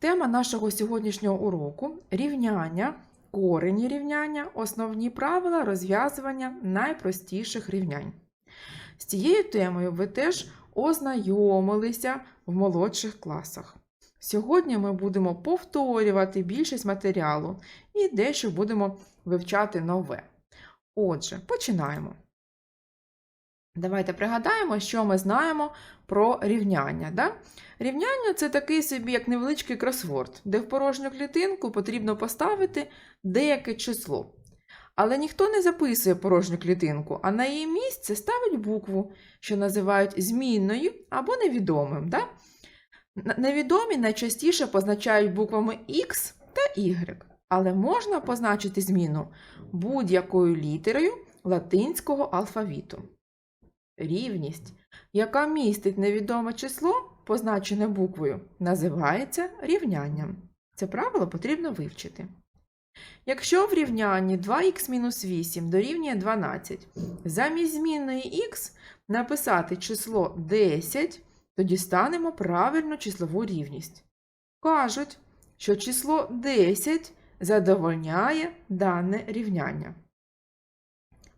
Тема нашого сьогоднішнього уроку рівняння, корені рівняння, основні правила розв'язування найпростіших рівнянь. З цією темою ви теж ознайомилися в молодших класах. Сьогодні ми будемо повторювати більшість матеріалу і дещо будемо вивчати нове. Отже, починаємо. Давайте пригадаємо, що ми знаємо про рівняння. Да? Рівняння це такий собі, як невеличкий кросворд, де в порожню клітинку потрібно поставити деяке число. Але ніхто не записує порожню клітинку, а на її місце ставить букву, що називають змінною або невідомим. Да? Невідомі найчастіше позначають буквами X та Y, але можна позначити зміну будь-якою літерою латинського алфавіту. Рівність, яка містить невідоме число, позначене буквою, називається рівнянням. Це правило потрібно вивчити. Якщо в рівнянні 2х-8 дорівнює 12, замість змінної х написати число 10, то дістанемо правильну числову рівність. Кажуть, що число 10 задовольняє дане рівняння.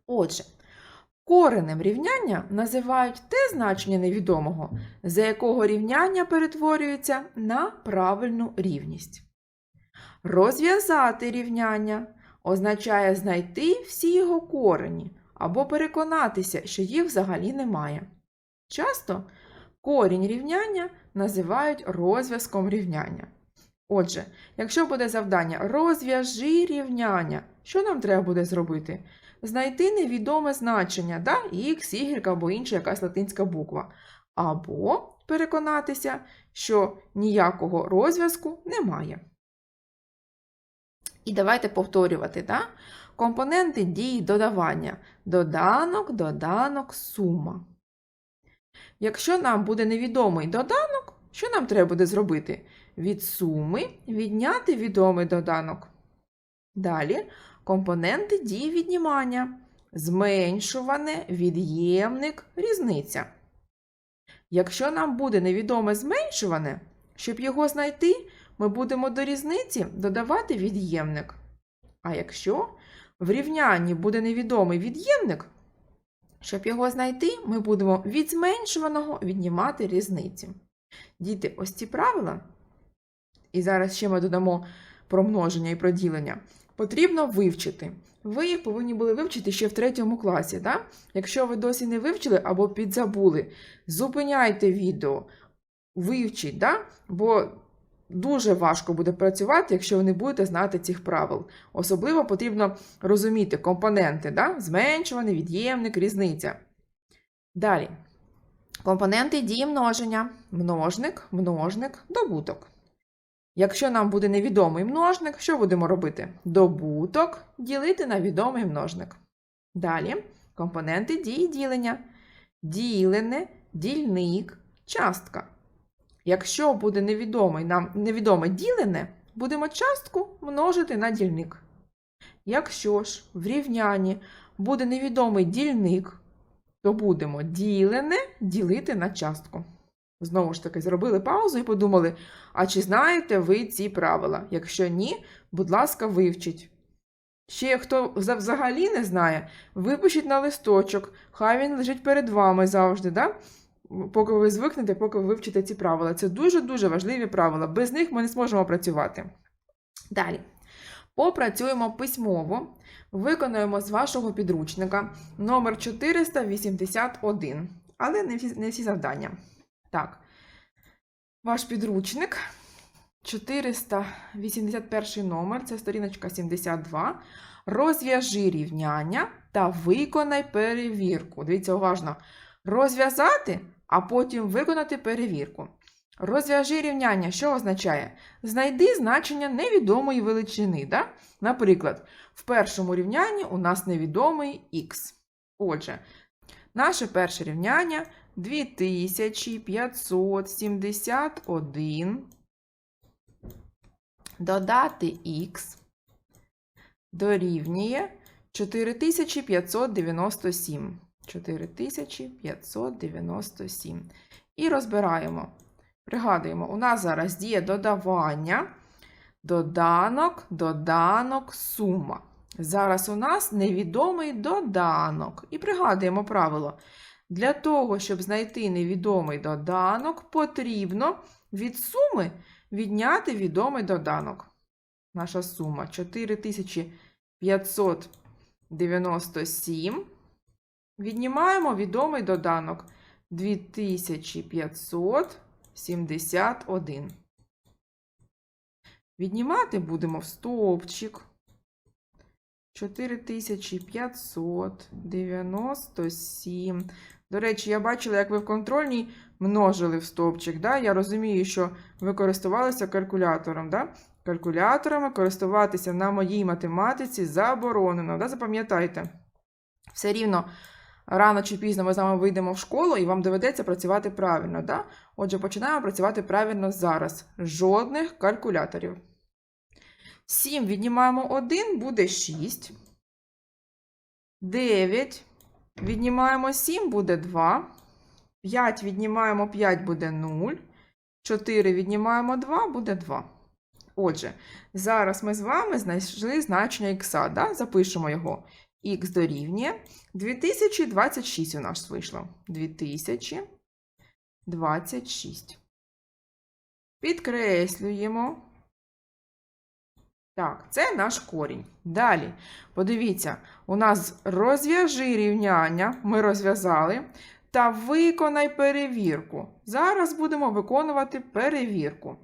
Отже, коренем рівняння називають те значення невідомого, за якого рівняння перетворюється на правильну рівність. Розв'язати рівняння означає знайти всі його корені або переконатися, що їх взагалі немає. Часто корінь рівняння називають розв'язком рівняння. Отже, якщо буде завдання розв'яжи рівняння, що нам треба буде зробити? Знайти невідоме значення, да? X, Y або інша якась латинська буква. Або переконатися, що ніякого розв'язку немає. І давайте повторювати, да? компоненти дії додавання. Доданок, доданок, сума. Якщо нам буде невідомий доданок, що нам треба буде зробити? Від суми відняти відомий доданок. Далі компоненти дії віднімання. Зменшуване, від'ємник, різниця. Якщо нам буде невідоме зменшуване, щоб його знайти, ми будемо до різниці додавати від'ємник. А якщо в рівнянні буде невідомий від'ємник, щоб його знайти, ми будемо від зменшуваного віднімати різниці. Діти, ось ці правила, і зараз ще ми додамо про множення і про ділення, потрібно вивчити. Ви їх повинні були вивчити ще в третьому класі. Да? Якщо ви досі не вивчили або підзабули, зупиняйте відео, вивчіть, да? бо дуже важко буде працювати, якщо ви не будете знати цих правил. Особливо потрібно розуміти компоненти, да? зменшуваний, від'ємник, різниця. Далі. Компоненти дії множення. Множник, множник, добуток. Якщо нам буде невідомий множник, що будемо робити? Добуток ділити на відомий множник. Далі компоненти дії ділення. Ділене, дільник, частка. Якщо буде невідомий нам невідоме ділене, будемо частку множити на дільник. Якщо ж в рівнянні буде невідомий дільник, то будемо ділене ділити на частку. Знову ж таки, зробили паузу і подумали, а чи знаєте ви ці правила? Якщо ні, будь ласка, вивчіть. Ще хто взагалі не знає, випишіть на листочок, хай він лежить перед вами завжди, да? поки ви звикнете, поки ви вивчите ці правила. Це дуже-дуже важливі правила. Без них ми не зможемо працювати. Далі. Попрацюємо письмово. Виконуємо з вашого підручника номер 481. Але не всі, не всі завдання. Так. Ваш підручник 481 номер, це сторіночка 72. Розв'яжи рівняння та виконай перевірку. Дивіться уважно. Розв'язати, а потім виконати перевірку. Розв'яжи рівняння, що означає? Знайди значення невідомої величини. Да? Наприклад, в першому рівнянні у нас невідомий х. Отже, наше перше рівняння 2571 додати х дорівнює 4597. 4597. І розбираємо. Пригадуємо, у нас зараз діє додавання, доданок, доданок, сума. Зараз у нас невідомий доданок. І пригадуємо правило. Для того, щоб знайти невідомий доданок, потрібно від суми відняти відомий доданок. Наша сума 4597. Віднімаємо відомий доданок 2571. Віднімати будемо в стовпчик. 4597. До речі, я бачила, як ви в контрольній множили в стовпчик. Да? Я розумію, що ви користувалися калькулятором. Да? Калькуляторами користуватися на моїй математиці заборонено. Да? Запам'ятайте. Все рівно рано чи пізно ми з вами вийдемо в школу і вам доведеться працювати правильно. Да? Отже, починаємо працювати правильно зараз. Жодних калькуляторів. 7 віднімаємо 1, буде 6. 9 віднімаємо 7, буде 2. 5 віднімаємо 5, буде 0. 4 віднімаємо 2, буде 2. Отже, зараз ми з вами знайшли значення х. Да? Запишемо його. Х дорівнює 2026 у нас вийшло. 2026. Підкреслюємо. Так, це наш корінь. Далі, подивіться, у нас розв'яжи рівняння, ми розв'язали, та виконай перевірку. Зараз будемо виконувати перевірку.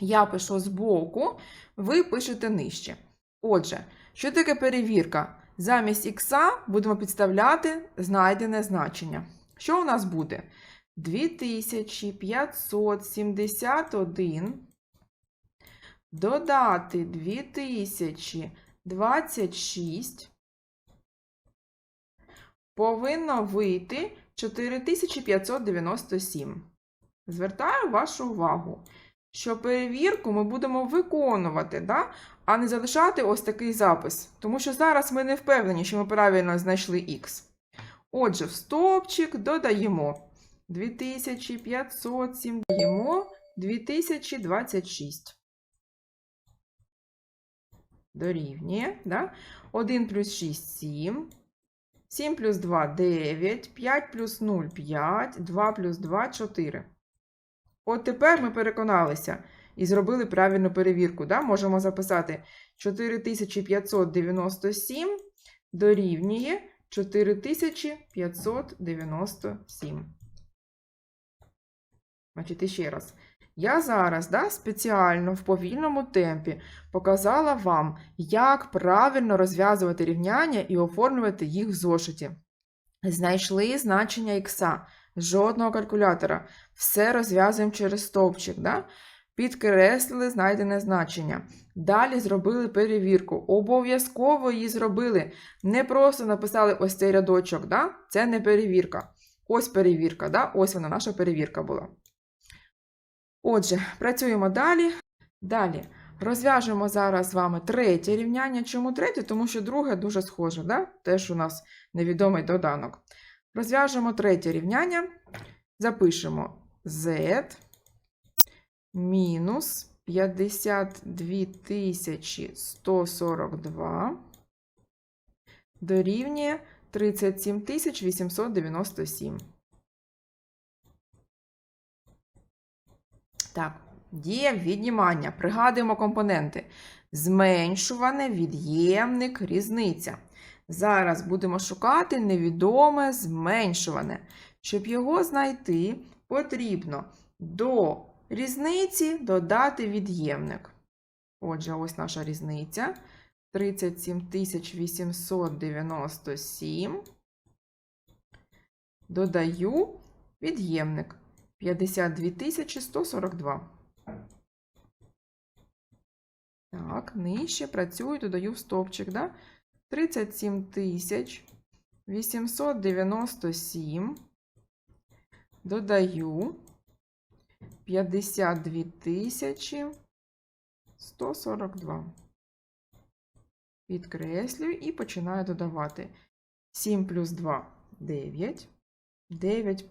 Я пишу збоку, ви пишете нижче. Отже, що таке перевірка? Замість х будемо підставляти знайдене значення. Що у нас буде? 2571 додати 2026 повинно вийти 4597. Звертаю вашу увагу, що перевірку ми будемо виконувати, да? а не залишати ось такий запис. Тому що зараз ми не впевнені, що ми правильно знайшли х. Отже, в стовпчик додаємо 2507 даємо 2026 дорівнює. Да? 1 плюс 6 7. 7 плюс 2 9. 5 плюс 0 5. 2 плюс 2 4. От тепер ми переконалися і зробили правильну перевірку. Да? Можемо записати 4597 дорівнює 4597. Значить, ще раз. Я зараз да, спеціально в повільному темпі показала вам, як правильно розв'язувати рівняння і оформлювати їх в зошиті. Знайшли значення х, жодного калькулятора. Все розв'язуємо через стовпчик. Да? Підкреслили знайдене значення. Далі зробили перевірку. Обов'язково її зробили. Не просто написали ось цей рядочок. Да? Це не перевірка. Ось перевірка. Да? Ось вона, наша перевірка була. Отже, працюємо далі. Далі розв'яжемо зараз з вами третє рівняння. Чому третє? Тому що друге дуже схоже, да? теж у нас невідомий доданок. Розв'яжемо третє рівняння. Запишемо z мінус 52 142 дорівнює 37 897. Так, діє віднімання. Пригадуємо компоненти. Зменшуване, від'ємник, різниця. Зараз будемо шукати невідоме зменшуване. Щоб його знайти, потрібно до різниці додати від'ємник. Отже, ось наша різниця. 37 897. Додаю від'ємник. 52 142. Так, нижче працюю, додаю в стовпчик, да? 37 тисяч 897. Додаю 52 тисячі 142. Підкреслюю і починаю додавати. 7 плюс 2 9. 9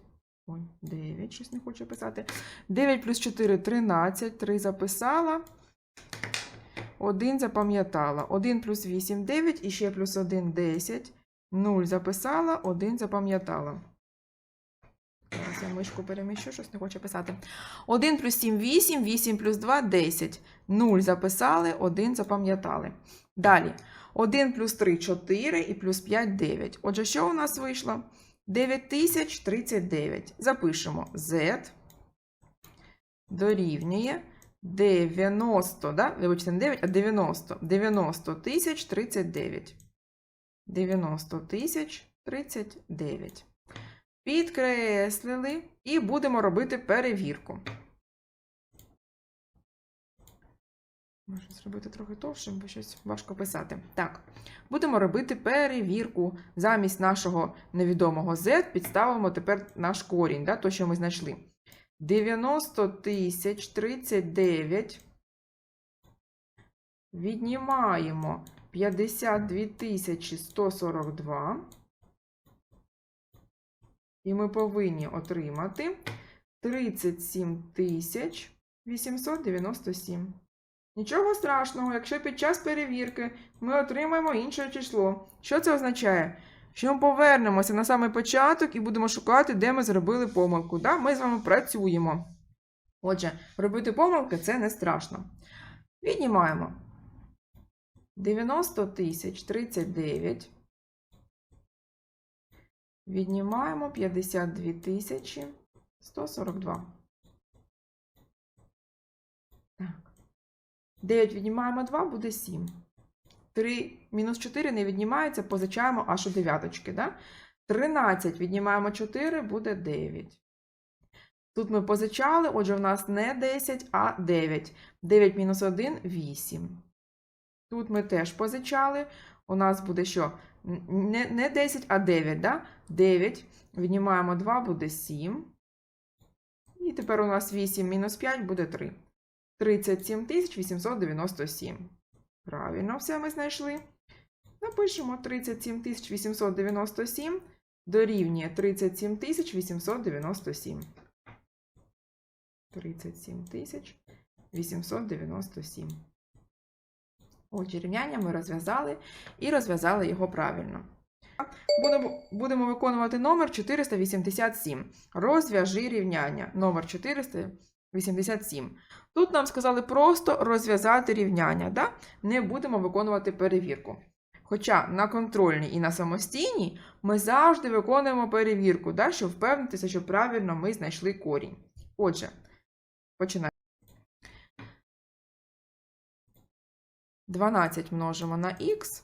Ой, 9, щось не хочу писати. 9 плюс 4 13. 3 записала. 1 запам'ятала. 1 плюс 8 9 і ще плюс 1 10. 0 записала, 1 запам'ятала. Зараз я мишку переміщу, щось не хочу писати. 1 плюс 7 8, 8 плюс 2 10. 0 записали, 1 запам'ятали. Далі. 1 плюс 3 4 і плюс 5 9. Отже, що у нас вийшло? 9039. Запишемо Z дорівнює 90, да? Вибачте, не 9, а 90. 90 тисяч 39. 90 тисяч 39. Підкреслили і будемо робити перевірку. Можу зробити трохи товщим, бо щось важко писати. Так, будемо робити перевірку. Замість нашого невідомого z підставимо тепер наш корінь, да, то, що ми знайшли. 90 тисяч 39. Віднімаємо 52 тисячі 142. І ми повинні отримати 37 тисяч 897. Нічого страшного, якщо під час перевірки ми отримаємо інше число. Що це означає? Що ми повернемося на самий початок і будемо шукати, де ми зробили помилку. Да? Ми з вами працюємо. Отже, робити помилки це не страшно. Віднімаємо 90 тисяч 39. Віднімаємо 52 тисячі 142. Так. 9 віднімаємо 2, буде 7. 3 мінус 4 не віднімається, позичаємо аж у дев'яточки. Да? 13 віднімаємо 4, буде 9. Тут ми позичали, отже, в нас не 10, а 9. 9 мінус 1 8. Тут ми теж позичали. У нас буде що? Не, не 10, а 9, да? 9. Віднімаємо 2, буде 7. І тепер у нас 8 мінус 5 буде 3. 37 897. Правильно, все ми знайшли. Напишемо 37 897 дорівнює 37 897. 37 897. Отже, рівняння ми розв'язали і розв'язали його правильно. Будемо, будемо виконувати номер 487. Розв'яжи рівняння. Номер 487. Тут нам сказали просто розв'язати рівняння. Да? Не будемо виконувати перевірку. Хоча на контрольній і на самостійній ми завжди виконуємо перевірку, да? щоб впевнитися, що правильно ми знайшли корінь. Отже, починаємо. 12 множимо на х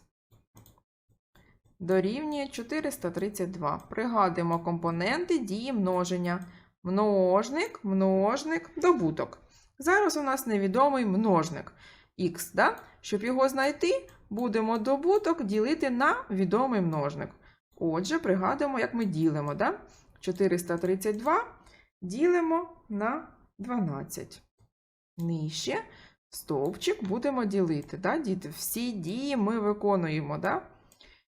дорівнює 432. Пригадуємо компоненти дії множення. Множник, множник, добуток. Зараз у нас невідомий множник х. Да? Щоб його знайти, будемо добуток ділити на відомий множник. Отже, пригадуємо, як ми ділимо. Да? 432 ділимо на 12. Нижче стовпчик будемо ділити. Да? Всі дії ми виконуємо. Да?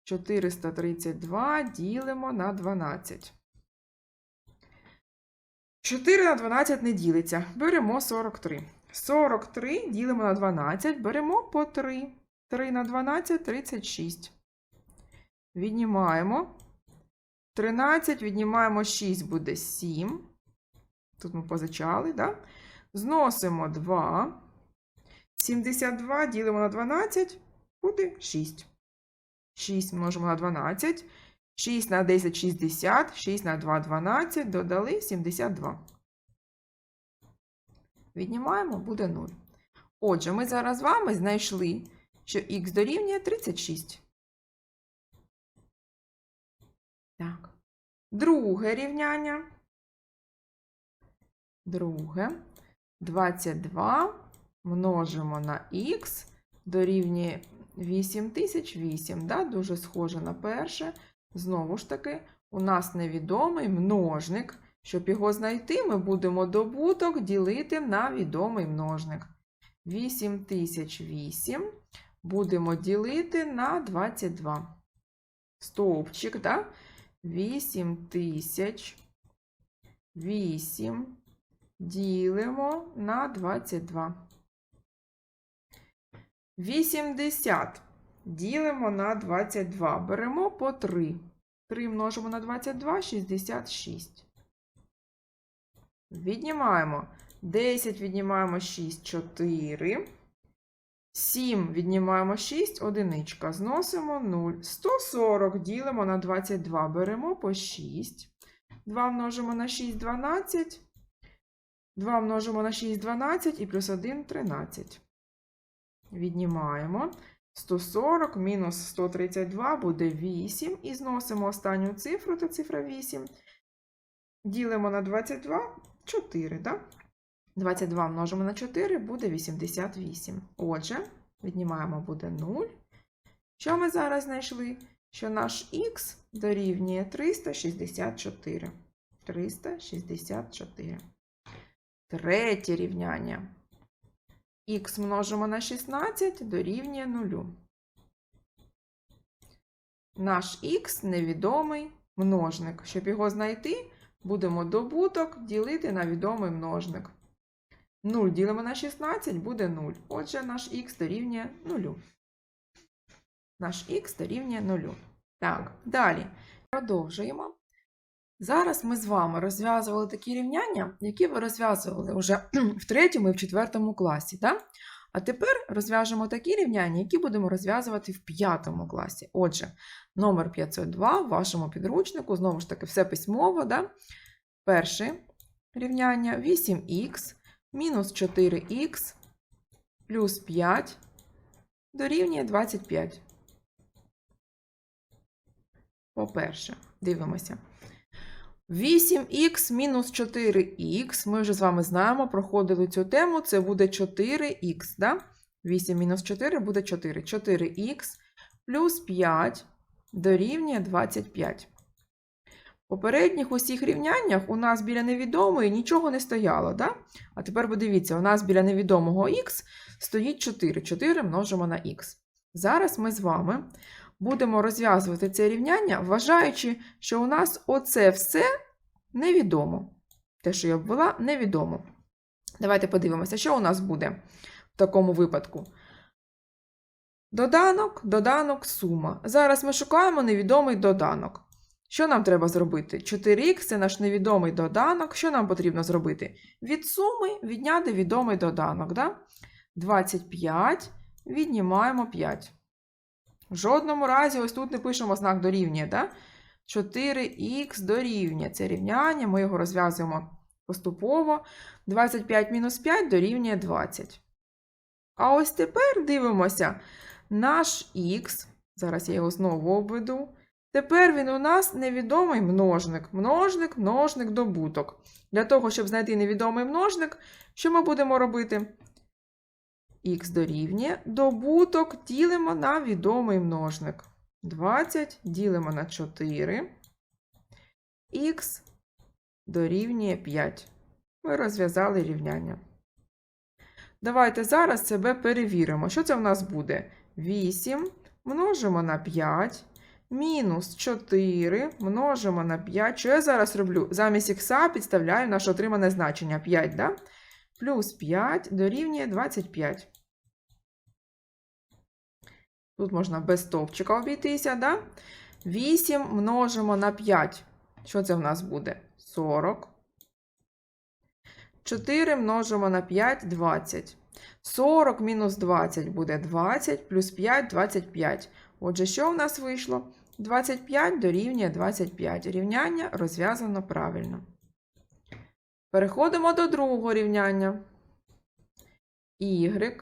432 ділимо на 12. 4 на 12 не ділиться. Беремо 43. 43 ділимо на 12, беремо по 3. 3 на 12 36. Віднімаємо. 13, віднімаємо 6, буде 7. Тут ми позичали, да? Зносимо 2. 72 ділимо на 12, буде 6. 6 множимо на 12. 6 на 10 60, 6 на 2 12, додали 72. Віднімаємо, буде 0. Отже, ми зараз з вами знайшли, що х дорівнює 36. Так. Друге рівняння. Друге. 22 множимо на х дорівнює 8008. Да? Дуже схоже на перше. Знову ж таки, у нас невідомий множник. Щоб його знайти, ми будемо добуток ділити на відомий множник. 8008 будемо ділити на 22. Стовпчик, да? 8 ділимо на 22. 80 ділимо на 22. Беремо по 3. 3 множимо на 22 66. Віднімаємо 10 віднімаємо 6 4. 7 віднімаємо 6, одиничка. Зносимо 0. 140 ділимо на 22. Беремо по 6. 2 множимо на 6 12. 2 множимо на 6 12 і плюс 1 13. Віднімаємо. 140 мінус 132 буде 8. І зносимо останню цифру, це цифра 8. Ділимо на 22 4, так? 22 множимо на 4 буде 88. Отже, віднімаємо буде 0. Що ми зараз знайшли? Що наш х дорівнює 364. 364. Третє рівняння. Х множимо на 16 дорівнює 0. Наш х невідомий множник. Щоб його знайти, будемо добуток ділити на відомий множник. 0 ділимо на 16 буде 0. Отже, наш х дорівнює 0. Наш х дорівнює 0. Так, далі. Продовжуємо. Зараз ми з вами розв'язували такі рівняння, які ви розв'язували вже в третьому і в четвертому класі. Так? А тепер розв'яжемо такі рівняння, які будемо розв'язувати в п'ятому класі. Отже, номер 502 в вашому підручнику, знову ж таки, все письмово. Да? Перше рівняння 8х мінус 4х плюс 5 дорівнює 25. По-перше, дивимося. 8х мінус 4х, ми вже з вами знаємо, проходили цю тему, це буде 4х. Да? 8 мінус 4 буде 4. 4х плюс 5 дорівнює 25. В попередніх усіх рівняннях у нас біля невідомої нічого не стояло. Да? А тепер подивіться, у нас біля невідомого х стоїть 4. 4 множимо на х. Зараз ми з вами будемо розв'язувати це рівняння, вважаючи, що у нас оце все невідомо. Те, що я обвела, невідомо. Давайте подивимося, що у нас буде в такому випадку. Доданок, доданок, сума. Зараз ми шукаємо невідомий доданок. Що нам треба зробити? 4х це наш невідомий доданок. Що нам потрібно зробити? Від суми відняти відомий доданок. Да? 25 віднімаємо 5. В жодному разі, ось тут не пишемо знак дорівнює. Да? 4х дорівнює. Це рівняння, ми його розв'язуємо поступово. 25 мінус 5 дорівнює 20. А ось тепер дивимося, наш х, зараз я його знову обведу. Тепер він у нас невідомий множник. Множник, множник, добуток. Для того, щоб знайти невідомий множник, що ми будемо робити? Х дорівнює. Добуток ділимо на відомий множник. 20 ділимо на 4. Х дорівнює 5. Ми розв'язали рівняння. Давайте зараз себе перевіримо. Що це в нас буде? 8 множимо на 5. Мінус 4 множимо на 5. Що я зараз роблю? Замість х підставляю наше отримане значення 5, да? Плюс 5 дорівнює 25. Тут можна без стовпчика обійтися, да? 8 множимо на 5. Що це в нас буде? 40. 4 множимо на 5 20. 40 мінус 20 буде 20, плюс 5 25. Отже, що в нас вийшло? 25 дорівнює 25. Рівняння розв'язано правильно. Переходимо до другого рівняння. Y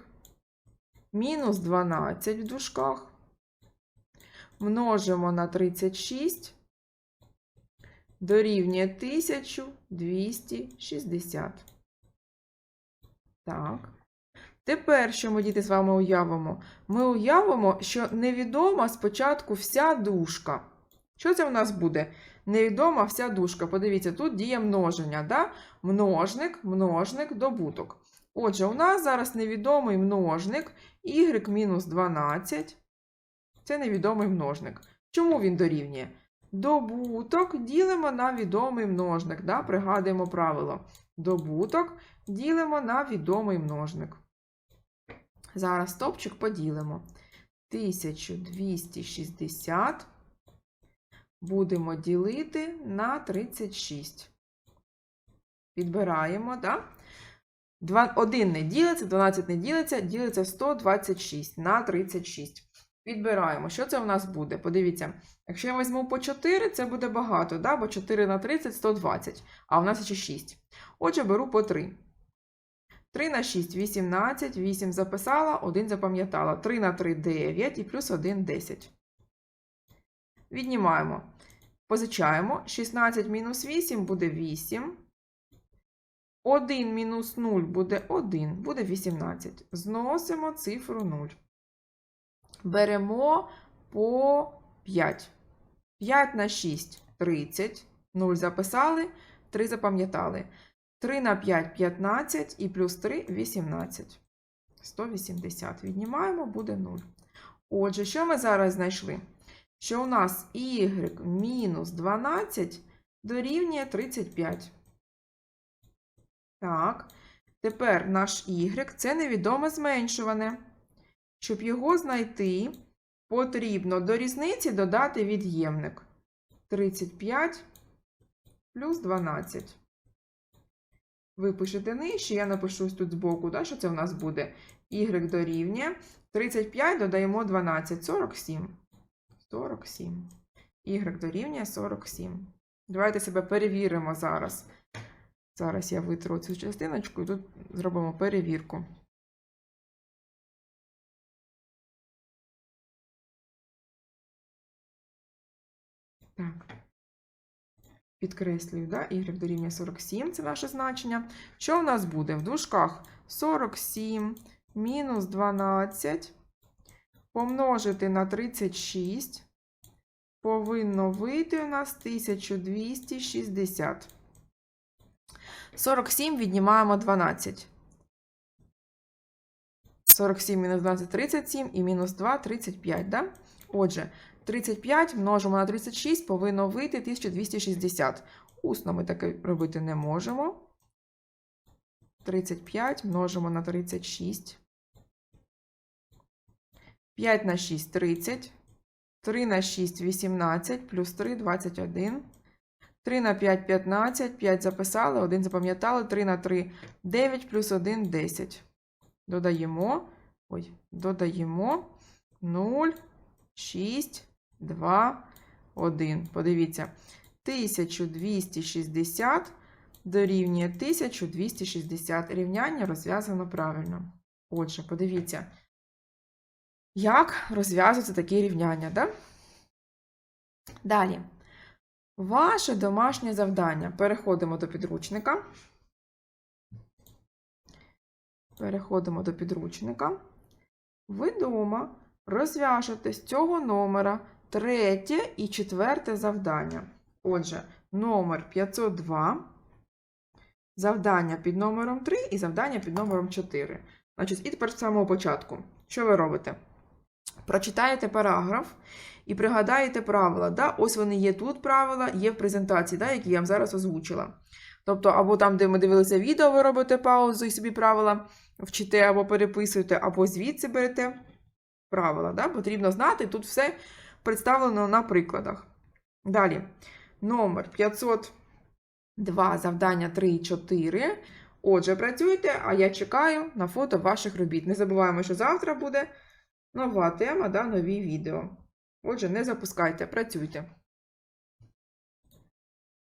мінус 12 в дужках. Множимо на 36. Дорівнює 1260. Так. Тепер, що ми, діти, з вами уявимо? Ми уявимо, що невідома спочатку вся дужка. Що це в нас буде? Невідома вся дужка. Подивіться, тут діє множення. Да? Множник, множник, добуток. Отже, у нас зараз невідомий множник y мінус 12. Це невідомий множник. Чому він дорівнює? Добуток ділимо на відомий множник. Да? Пригадуємо правило. Добуток ділимо на відомий множник. Зараз стопчик поділимо. 1260 будемо ділити на 36. Підбираємо, да? 1 не ділиться, 12 не ділиться, ділиться 126 на 36. Підбираємо. Що це у нас буде? Подивіться, якщо я візьму по 4, це буде багато, да? бо 4 на 30 120, а у нас ще 6. Отже, беру по 3. 3 на 6 18, 8 записала, 1 запам'ятала. 3 на 3 9 і плюс 1 10. Віднімаємо. Позичаємо. 16 мінус 8 буде 8. 1 мінус 0 буде 1, буде 18. Зносимо цифру 0. Беремо по 5. 5 на 6 30. 0 записали, 3 запам'ятали. 3 на 5 15 і плюс 3 18. 180. Віднімаємо, буде 0. Отже, що ми зараз знайшли? Що у нас y мінус 12 дорівнює 35. Так, тепер наш y це невідоме зменшуване. Щоб його знайти, потрібно до різниці додати від'ємник. 35 плюс 12. Ви пишете нижче, я напишу тут збоку, да, що це у нас буде. Y дорівнює. 35 додаємо 12, 47. 47. Y дорівнює 47. Давайте себе перевіримо зараз. Зараз я витру цю частиночку і тут зробимо перевірку. Так. Підкреслюю, да? y дорівнює 47, це наше значення. Що у нас буде? В дужках 47 мінус 12 помножити на 36 повинно вийти у нас 1260. 47 віднімаємо 12. 47 мінус 12 37 і мінус 2 35, да? Отже, 35 множимо на 36 повинно вийти 1260. Усно ми таке робити не можемо. 35 множимо на 36. 5 на 6 30. 3 на 6 18, плюс 3 21. 3 на 5 15, 5 записали, 1 запам'ятали, 3 на 3 9, плюс 1 10. Додаємо, ой, додаємо 0, 6, 2, 1. Подивіться, 1260 дорівнює 1260. Рівняння розв'язано правильно. Отже, подивіться, як розв'язуються такі рівняння. Да? Далі. Ваше домашнє завдання. Переходимо до підручника. Переходимо до підручника. Ви вдома розв'яжете з цього номера третє і четверте завдання. Отже, номер 502, завдання під номером 3 і завдання під номером 4. Значить, і тепер з самого початку. Що ви робите? Прочитаєте параграф і пригадаєте правила. Да? Ось вони є тут правила, є в презентації, да, які я вам зараз озвучила. Тобто, або там, де ми дивилися відео, ви робите паузу і собі правила вчите або переписуєте, або звідси берете правила. Да? Потрібно знати, тут все представлено на прикладах. Далі, номер 502, завдання 3 і 4. Отже, працюйте, а я чекаю на фото ваших робіт. Не забуваємо, що завтра буде нова тема, да, нові відео. Отже, не запускайте, працюйте.